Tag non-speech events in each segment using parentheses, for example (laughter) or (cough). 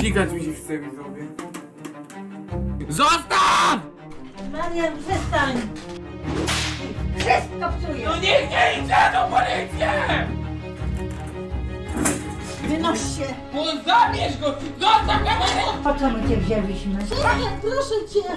Klikać mi się chce widzowie. Zostaw! Marian, przestań! Wszystko psuje! No niech nie idzie do policję! Wynoś się! No zabierz go! Zostaw kamerę! Po co my cię wzięliśmy? Marian, proszę cię!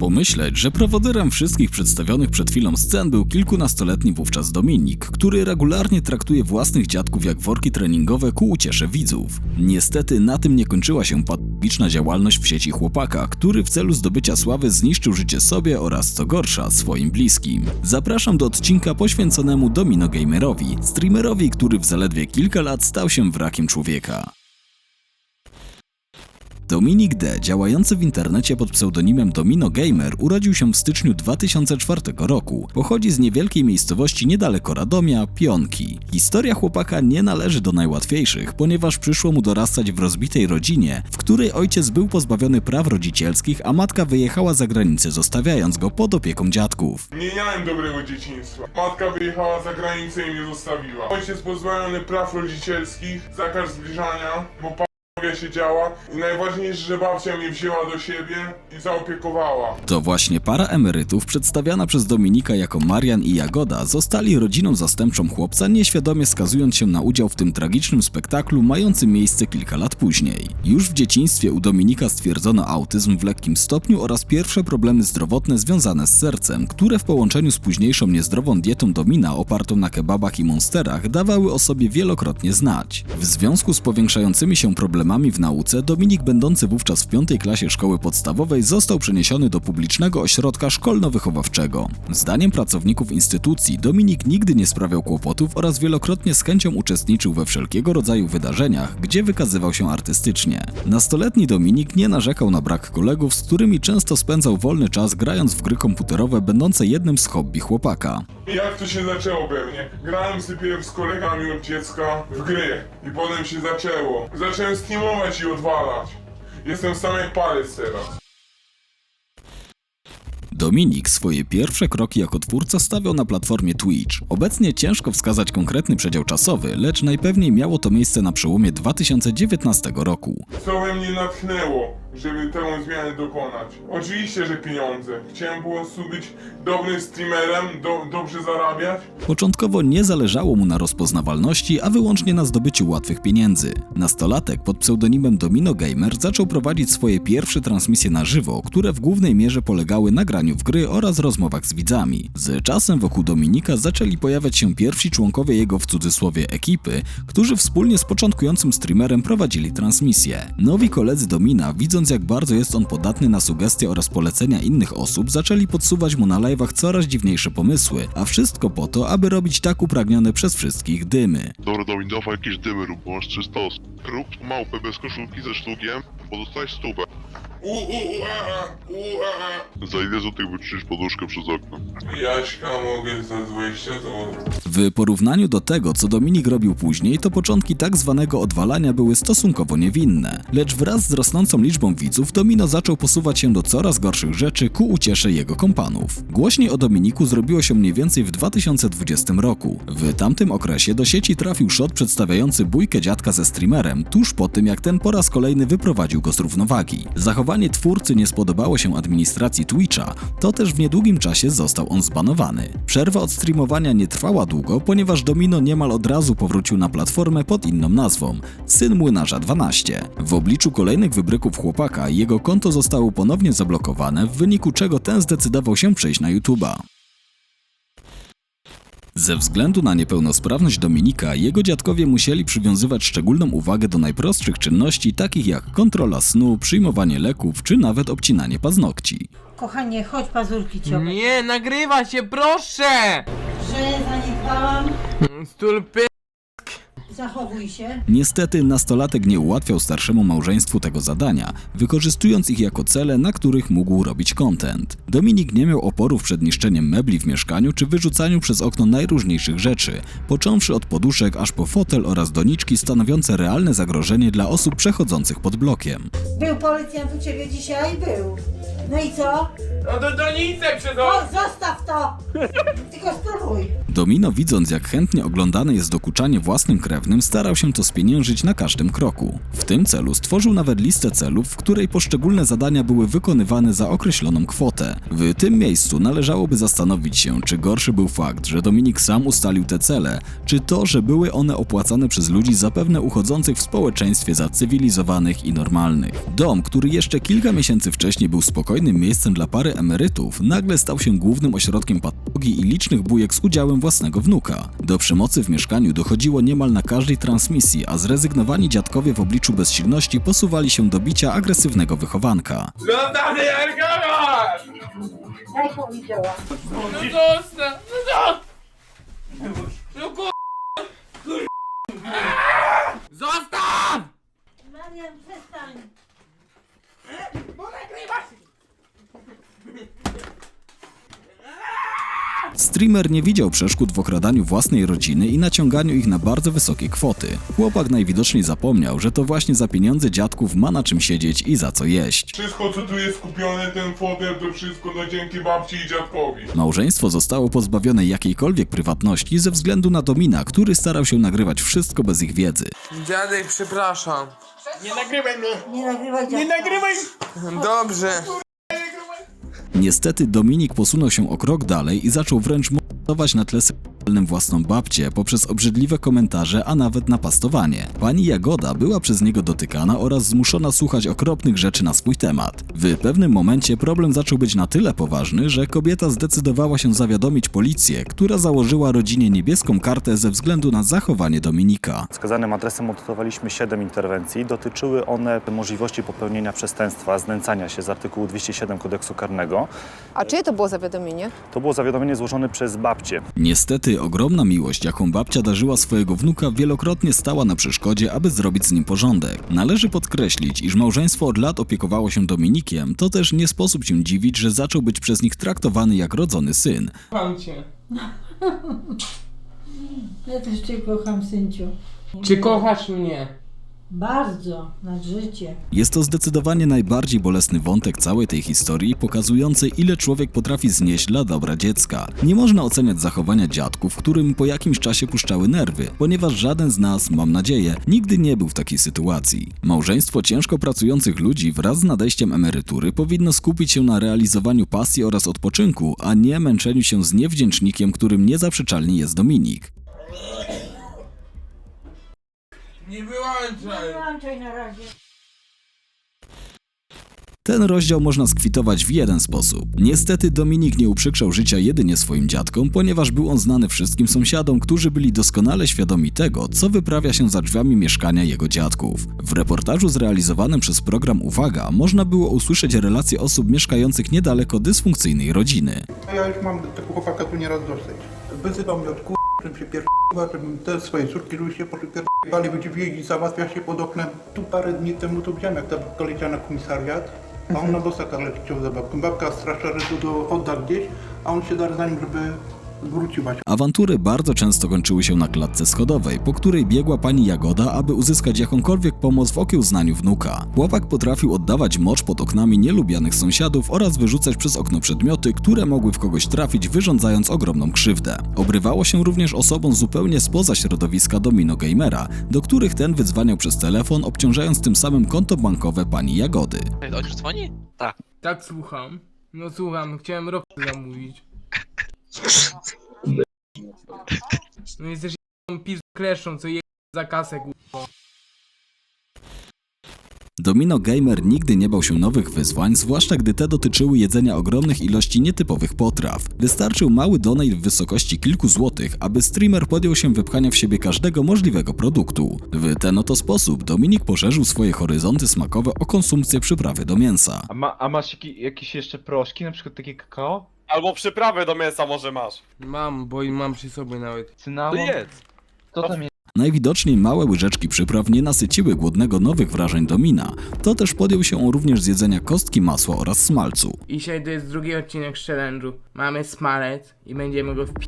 Pomyśleć, że prowodyrem wszystkich przedstawionych przed chwilą scen był kilkunastoletni wówczas Dominik, który regularnie traktuje własnych dziadków jak worki treningowe ku uciesze widzów. Niestety na tym nie kończyła się patologiczna działalność w sieci chłopaka, który w celu zdobycia sławy zniszczył życie sobie oraz co gorsza swoim bliskim. Zapraszam do odcinka poświęconemu Domino Gamerowi, streamerowi, który w zaledwie kilka lat stał się wrakiem człowieka. Dominik D., działający w internecie pod pseudonimem Domino Gamer, urodził się w styczniu 2004 roku. Pochodzi z niewielkiej miejscowości niedaleko Radomia, Pionki. Historia chłopaka nie należy do najłatwiejszych, ponieważ przyszło mu dorastać w rozbitej rodzinie, w której ojciec był pozbawiony praw rodzicielskich, a matka wyjechała za granicę, zostawiając go pod opieką dziadków. Nie miałem dobrego dzieciństwa. Matka wyjechała za granicę i mnie zostawiła. Ojciec pozbawiony praw rodzicielskich, zakaz zbliżania, bo I najważniejsze, że babcia mnie wzięła do siebie i zaopiekowała. To właśnie para emerytów przedstawiana przez Dominika jako Marian i Jagoda zostali rodziną zastępczą chłopca, nieświadomie skazując się na udział w tym tragicznym spektaklu mającym miejsce kilka lat później. Już w dzieciństwie u Dominika stwierdzono autyzm w lekkim stopniu oraz pierwsze problemy zdrowotne związane z sercem, które w połączeniu z późniejszą niezdrową dietą Domina opartą na kebabach i monsterach dawały o sobie wielokrotnie znać. W związku z powiększającymi się problemami w nauce, Dominik będący wówczas w piątej klasie szkoły podstawowej został przeniesiony do publicznego ośrodka szkolno-wychowawczego. Zdaniem pracowników instytucji Dominik nigdy nie sprawiał kłopotów oraz wielokrotnie z chęcią uczestniczył we wszelkiego rodzaju wydarzeniach, gdzie wykazywał się artystycznie. Nastoletni Dominik nie narzekał na brak kolegów, z którymi często spędzał wolny czas grając w gry komputerowe będące jednym z hobby chłopaka. Jak to się zaczęło we mnie? Grałem sobie z kolegami od dziecka w gry i potem się zaczęło. Zacząłem nie umyć și odwalać. Jestem w samej pale teraz. Dominik swoje pierwsze kroki jako twórca stawiał na platformie Twitch. Obecnie ciężko wskazać konkretny przedział czasowy, lecz najpewniej miało to miejsce na przełomie 2019 roku. Co we mnie natchnęło, żeby tę zmianę dokonać? Oczywiście, że pieniądze. Chciałem po prostu być dobrym streamerem, do, dobrze zarabiać. Początkowo nie zależało mu na rozpoznawalności, a wyłącznie na zdobyciu łatwych pieniędzy. Nastolatek pod pseudonimem Domino Gamer zaczął prowadzić swoje pierwsze transmisje na żywo, które w głównej mierze polegały na graniu w gry oraz rozmowach z widzami. Z czasem wokół Dominika zaczęli pojawiać się pierwsi członkowie jego w cudzysłowie ekipy, którzy wspólnie z początkującym streamerem prowadzili transmisje. Nowi koledzy Domina, widząc jak bardzo jest on podatny na sugestie oraz polecenia innych osób, zaczęli podsuwać mu na live'ach coraz dziwniejsze pomysły, a wszystko po to, aby robić tak upragnione przez wszystkich dymy. Dobra, Domin, dawaj jakieś dymy rób, bo masz 300 osób. Rób małpę bez koszulki ze szlugiem, bo dostajesz stówę. Za ile złotych wyczyścisz poduszkę przez okno? Jaśka mogę za 20 zł. W porównaniu do tego, co Dominik robił później, to początki tak zwanego odwalania były stosunkowo niewinne. Lecz wraz z rosnącą liczbą widzów, Domino zaczął posuwać się do coraz gorszych rzeczy ku uciesze jego kompanów. Głośniej o Dominiku zrobiło się mniej więcej w 2020 roku. W tamtym okresie do sieci trafił shot przedstawiający bójkę dziadka ze streamerem, tuż po tym jak ten po raz kolejny wyprowadził go z równowagi. Zachowanie twórcy nie spodobało się administracji Twitcha, to też w niedługim czasie został on zbanowany. Przerwa od streamowania nie trwała długo, ponieważ Domino niemal od razu powrócił na platformę pod inną nazwą Syn Młynarza 12. W obliczu kolejnych wybryków chłopaka jego konto zostało ponownie zablokowane, w wyniku czego ten zdecydował się przejść na YouTube'a. Ze względu na niepełnosprawność Dominika, jego dziadkowie musieli przywiązywać szczególną uwagę do najprostszych czynności, takich jak kontrola snu, przyjmowanie leków czy nawet obcinanie paznokci. Kochanie, chodź pazurki ci obejrzę. Nie, nagrywa się, proszę! Że zaniedbałam, Stulpy. Zachowuj się. Niestety nastolatek nie ułatwiał starszemu małżeństwu tego zadania, wykorzystując ich jako cele, na których mógł robić content. Dominik nie miał oporów przed niszczeniem mebli w mieszkaniu czy wyrzucaniu przez okno najróżniejszych rzeczy, począwszy od poduszek aż po fotel oraz doniczki stanowiące realne zagrożenie dla osób przechodzących pod blokiem. Był policjant u ciebie dzisiaj? Był. No i co? No to donicę O, przed zostaw to! (laughs) Tylko spróbuj. Domino widząc jak chętnie oglądane jest dokuczanie własnym krewnym starał się to spieniężyć na każdym kroku. W tym celu stworzył nawet listę celów, w której poszczególne zadania były wykonywane za określoną kwotę. W tym miejscu należałoby zastanowić się, czy gorszy był fakt, że Dominik sam ustalił te cele, czy to, że były one opłacane przez ludzi zapewne uchodzących w społeczeństwie za cywilizowanych i normalnych. Dom, który jeszcze kilka miesięcy wcześniej był spokojnym miejscem dla pary emerytów, nagle stał się głównym ośrodkiem patologii i licznych bujek z udziałem własnego wnuka. Do przemocy w mieszkaniu dochodziło niemal na każdej transmisji, a zrezygnowani dziadkowie w obliczu bezsilności posuwali się do bicia agresywnego wychowanka. Alkohol! Jak powiedziała. No zostaw! No zostaw! No kur... kur... Zostaw! Marian, przestań. Bo nagrywasz! Streamer nie widział przeszkód w okradaniu własnej rodziny i naciąganiu ich na bardzo wysokie kwoty. Chłopak najwidoczniej zapomniał, że to właśnie za pieniądze dziadków ma na czym siedzieć i za co jeść. Wszystko co tu jest kupione, ten fotel, to wszystko no dzięki babci i dziadkowi. Małżeństwo zostało pozbawione jakiejkolwiek prywatności ze względu na Domina, który starał się nagrywać wszystko bez ich wiedzy. Dziadek, przepraszam. Nie nagrywaj mnie! Nie nagrywaj Nie nagrywaj! Dobrze. Niestety Dominik posunął się o krok dalej i zaczął wręcz mordować na tle własną babcię poprzez obrzydliwe komentarze, a nawet napastowanie. Pani Jagoda była przez niego dotykana oraz zmuszona słuchać okropnych rzeczy na swój temat. W pewnym momencie problem zaczął być na tyle poważny, że kobieta zdecydowała się zawiadomić policję, która założyła rodzinie niebieską kartę ze względu na zachowanie Dominika. Wskazanym adresem odnotowaliśmy 7 interwencji. Dotyczyły one możliwości popełnienia przestępstwa, znęcania się z artykułu 207 kodeksu karnego. A czyje to było zawiadomienie? To było zawiadomienie złożone przez babcię. Niestety ogromna miłość, jaką babcia darzyła swojego wnuka, wielokrotnie stała na przeszkodzie, aby zrobić z nim porządek. Należy podkreślić, iż małżeństwo od lat opiekowało się Dominikiem, to też nie sposób się dziwić, że zaczął być przez nich traktowany jak rodzony syn. Kocham cię. Ja też cię kocham, synciu. Czy kochasz mnie? Bardzo, nad życie. Jest to zdecydowanie najbardziej bolesny wątek całej tej historii, pokazujący ile człowiek potrafi znieść dla dobra dziecka. Nie można oceniać zachowania dziadków, którym po jakimś czasie puszczały nerwy, ponieważ żaden z nas, mam nadzieję, nigdy nie był w takiej sytuacji. Małżeństwo ciężko pracujących ludzi wraz z nadejściem emerytury powinno skupić się na realizowaniu pasji oraz odpoczynku, a nie męczeniu się z niewdzięcznikiem, którym niezaprzeczalnie jest Dominik. Nie wyłączaj! Wyłączaj na razie. Ten rozdział można skwitować w jeden sposób. Niestety Dominik nie uprzykrzał życia jedynie swoim dziadkom, ponieważ był on znany wszystkim sąsiadom, którzy byli doskonale świadomi tego, co wyprawia się za drzwiami mieszkania jego dziadków. W reportażu zrealizowanym przez program Uwaga można było usłyszeć relacje osób mieszkających niedaleko dysfunkcyjnej rodziny. A ja już mam tego chłopaka tu nieraz dosyć. Wyzywał mnie od żebym się pierdoliła, żebym te swoje córki, żeby się poszły pierdolali, będzie jeździć, załatwia się pod oknem. Tu parę dni temu to widziałem, jak ta babka leciała na komisariat, a on na bosaka leciał za babką. Babka strasza, że tu do odda gdzieś, a on się dar za nim, żeby wróciła. Awantury bardzo często kończyły się na klatce schodowej, po której biegła pani Jagoda, aby uzyskać jakąkolwiek pomoc w okiełznaniu wnuka. Chłopak potrafił oddawać mocz pod oknami nielubianych sąsiadów oraz wyrzucać przez okno przedmioty, które mogły w kogoś trafić, wyrządzając ogromną krzywdę. Obrywało się również osobom zupełnie spoza środowiska Domino Gamera, do których ten wydzwaniał przez telefon, obciążając tym samym konto bankowe pani Jagody. On już dzwoni? Tak. Tak słucham. No słucham, chciałem rok zamówić. No jesteś j***ą pizd kleszczą, co je za kasę kurwa. Domino Gamer nigdy nie bał się nowych wyzwań, zwłaszcza gdy te dotyczyły jedzenia ogromnych ilości nietypowych potraw. Wystarczył mały donate w wysokości kilku złotych, aby streamer podjął się wypchania w siebie każdego możliwego produktu. W ten oto sposób Dominik poszerzył swoje horyzonty smakowe o konsumpcję przyprawy do mięsa. A, ma, a masz jaki, jakieś jeszcze proszki, na przykład takie kakao? Albo przyprawę do mięsa może masz. Mam, bo i mam przy sobie nawet. Cynamon? jedz. Co tam jest? Najwidoczniej małe łyżeczki przypraw nie nasyciły głodnego nowych wrażeń Domina, to też podjął się on również z jedzenia kostki masła oraz smalcu. I dzisiaj to jest drugi odcinek z challenge'u. Mamy smalec i będziemy go wpi...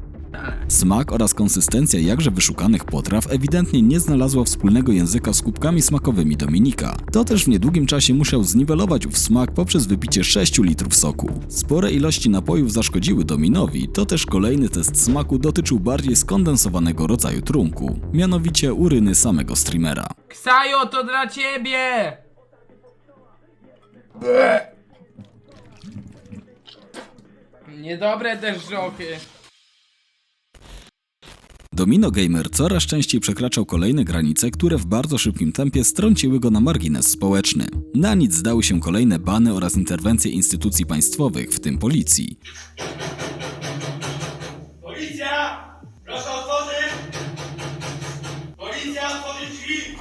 Smak oraz konsystencja jakże wyszukanych potraw ewidentnie nie znalazła wspólnego języka z kubkami smakowymi Dominika. To też w niedługim czasie musiał zniwelować ów smak poprzez wypicie 6 litrów soku. Spore ilości napojów zaszkodziły Dominowi, to też kolejny test smaku dotyczył bardziej skondensowanego rodzaju trunku, mianowicie uryny samego streamera. Ksajo, to dla ciebie! Niedobre też żochy. Domino Gamer coraz częściej przekraczał kolejne granice, które w bardzo szybkim tempie strąciły go na margines społeczny. Na nic zdały się kolejne bany oraz interwencje instytucji państwowych, w tym policji. Policja! Proszę otworzyć! Policja, otworzyć drzwi!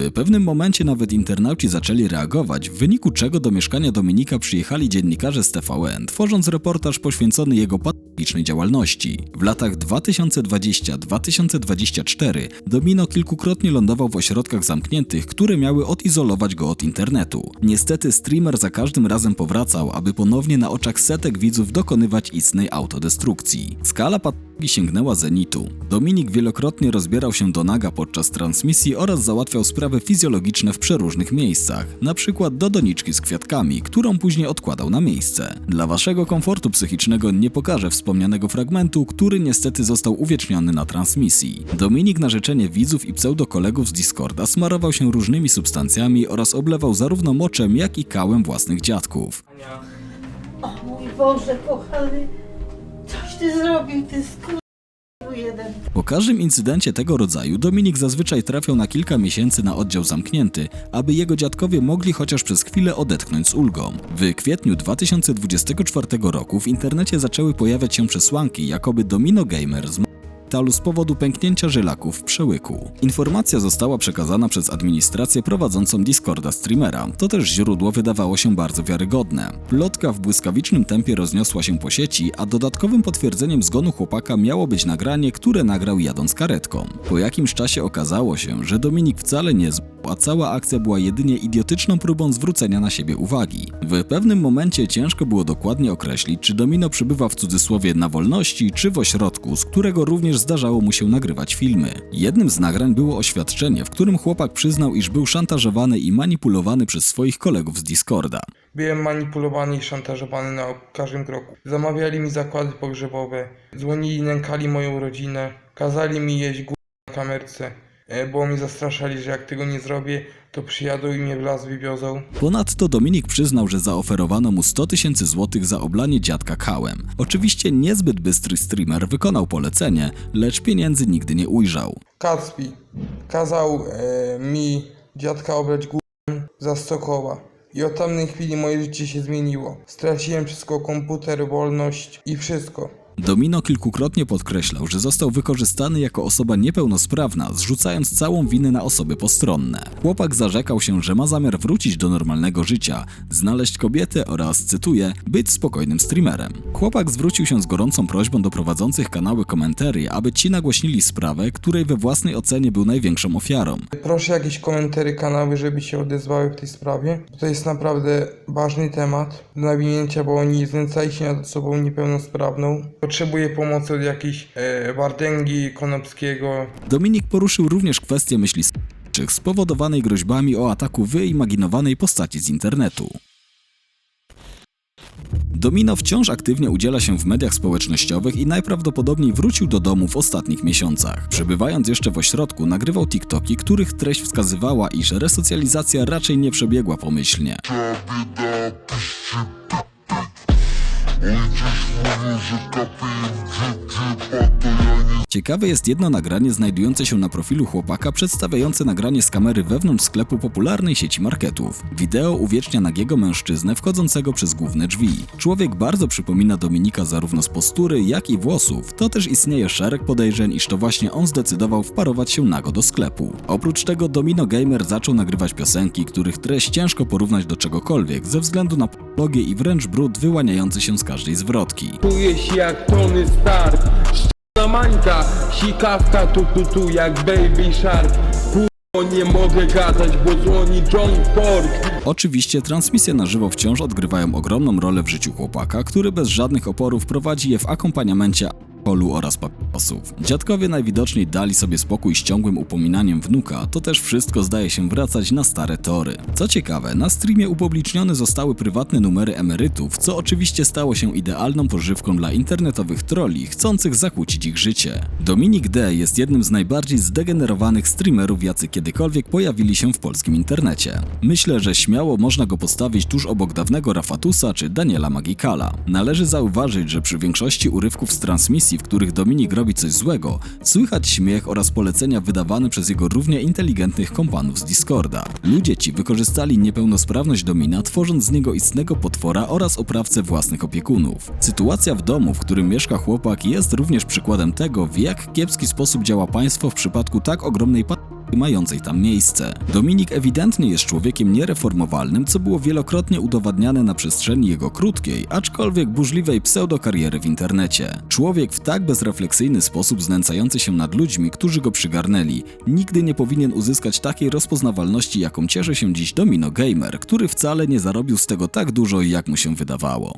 W pewnym momencie nawet internauci zaczęli reagować, w wyniku czego do mieszkania Dominika przyjechali dziennikarze z TVN, tworząc reportaż poświęcony jego patologicznej działalności. W latach 2020-2024 Domino kilkukrotnie lądował w ośrodkach zamkniętych, które miały odizolować go od internetu. Niestety streamer za każdym razem powracał, aby ponownie na oczach setek widzów dokonywać istnej autodestrukcji. Skala patologii sięgnęła zenitu. Dominik wielokrotnie rozbierał się do naga podczas transmisji oraz załatwiał sprawy fizjologiczne w przeróżnych miejscach, przykład do doniczki z kwiatkami, którą później odkładał na miejsce. Dla waszego komfortu psychicznego nie pokażę wspomnianego fragmentu, który niestety został uwieczniony na transmisji. Dominik na życzenie widzów i pseudokolegów z Discorda smarował się różnymi substancjami oraz oblewał zarówno moczem, jak i kałem własnych dziadków. O mój Boże, kochany. Coś ty zrobił, ty jeden. Po każdym incydencie tego rodzaju Dominik zazwyczaj trafiał na kilka miesięcy na oddział zamknięty, aby jego dziadkowie mogli chociaż przez chwilę odetchnąć z ulgą. W kwietniu 2024 roku w internecie zaczęły pojawiać się przesłanki, jakoby Domino Gamer z szpitalu z powodu pęknięcia żylaków w przełyku. Informacja została przekazana przez administrację prowadzącą Discorda streamera. To też źródło wydawało się bardzo wiarygodne. Plotka w błyskawicznym tempie rozniosła się po sieci, a dodatkowym potwierdzeniem zgonu chłopaka miało być nagranie, które nagrał jadąc karetką. Po jakimś czasie okazało się, że Dominik wcale nie zmarł, a cała akcja była jedynie idiotyczną próbą zwrócenia na siebie uwagi. W pewnym momencie ciężko było dokładnie określić, czy Domino przybywa w cudzysłowie na wolności, czy w ośrodku, z którego również zdarzało mu się nagrywać filmy. Jednym z nagrań było oświadczenie, w którym chłopak przyznał, iż był szantażowany i manipulowany przez swoich kolegów z Discorda. Byłem manipulowany i szantażowany na każdym kroku. Zamawiali mi zakłady pogrzebowe, dzwonili, nękali moją rodzinę, kazali mi jeść gó na kamerce, bo mnie zastraszali, że jak tego nie zrobię, to przyjadą i mnie w las wywiozą. Ponadto Dominik przyznał, że zaoferowano mu 100 tysięcy złotych za oblanie dziadka kałem. Oczywiście niezbyt bystry streamer wykonał polecenie, lecz pieniędzy nigdy nie ujrzał. Kacpi kazał e, mi dziadka obrać górę za 100 koła. I od tamtej chwili moje życie się zmieniło. Straciłem wszystko, komputer, wolność i wszystko. Domino kilkukrotnie podkreślał, że został wykorzystany jako osoba niepełnosprawna, zrzucając całą winę na osoby postronne. Chłopak zarzekał się, że ma zamiar wrócić do normalnego życia, znaleźć kobietę oraz, cytuję, być spokojnym streamerem. Chłopak zwrócił się z gorącą prośbą do prowadzących kanały komentarzy, aby ci nagłośnili sprawę, której we własnej ocenie był największą ofiarą. Proszę jakieś komentarze kanały, żeby się odezwały w tej sprawie. To jest naprawdę ważny temat do nawinięcia, bo oni znęcali się nad osobą niepełnosprawną. Potrzebuję pomocy od jakiejś e, Wardęgi, Konopskiego. Dominik poruszył również kwestię myśli s**czych spowodowanej groźbami o ataku wyimaginowanej postaci z internetu. Domino wciąż aktywnie udziela się w mediach społecznościowych i najprawdopodobniej wrócił do domu w ostatnich miesiącach. Przebywając jeszcze w ośrodku, nagrywał TikToki, których treść wskazywała, iż resocjalizacja raczej nie przebiegła pomyślnie. Oyuncak oyuncak kapıyı cip cip atıyor Ciekawe jest jedno nagranie znajdujące się na profilu chłopaka przedstawiające nagranie z kamery wewnątrz sklepu popularnej sieci marketów. Wideo uwiecznia nagiego mężczyznę wchodzącego przez główne drzwi. Człowiek bardzo przypomina Dominika zarówno z postury, jak i włosów. To też istnieje szereg podejrzeń, iż to właśnie on zdecydował wparować się nago do sklepu. Oprócz tego Domino Gamer zaczął nagrywać piosenki, których treść ciężko porównać do czegokolwiek ze względu na patologię i wręcz brud wyłaniający się z każdej zwrotki. Czuję się jak Tony Stark Sikawka tu tu tu jak Baby Shark. Nie mogę gadać, bo dzwoni John Ford. Oczywiście transmisje na żywo wciąż odgrywają ogromną rolę w życiu chłopaka, który bez żadnych oporów prowadzi je w akompaniamencie alkoholu oraz papierosów. Dziadkowie najwidoczniej dali sobie spokój z ciągłym upominaniem wnuka, to też wszystko zdaje się wracać na stare tory. Co ciekawe, na streamie upublicznione zostały prywatne numery emerytów, co oczywiście stało się idealną pożywką dla internetowych trolli chcących zakłócić ich życie. Dominik D jest jednym z najbardziej zdegenerowanych streamerów, jacy kiedykolwiek pojawili się w polskim internecie. Myślę, że śmiało można go postawić tuż obok dawnego Rafatusa czy Daniela Magikala. Należy zauważyć, że przy większości urywków z transmisji, w których Dominik robi coś złego, słychać śmiech oraz polecenia wydawane przez jego równie inteligentnych kompanów z Discorda. Ludzie ci wykorzystali niepełnosprawność Domina, tworząc z niego istnego potwora oraz oprawcę własnych opiekunów. Sytuacja w domu, w którym mieszka chłopak, jest również przykładem tego, w jak kiepski sposób działa państwo w przypadku tak ogromnej pa mającej tam miejsce. Dominik ewidentnie jest człowiekiem niereformowalnym, co było wielokrotnie udowadniane na przestrzeni jego krótkiej, aczkolwiek burzliwej pseudokariery w internecie. Człowiek w tak bezrefleksyjny sposób znęcający się nad ludźmi, którzy go przygarnęli, nigdy nie powinien uzyskać takiej rozpoznawalności, jaką cieszy się dziś Domino Gamer, który wcale nie zarobił z tego tak dużo, jak mu się wydawało.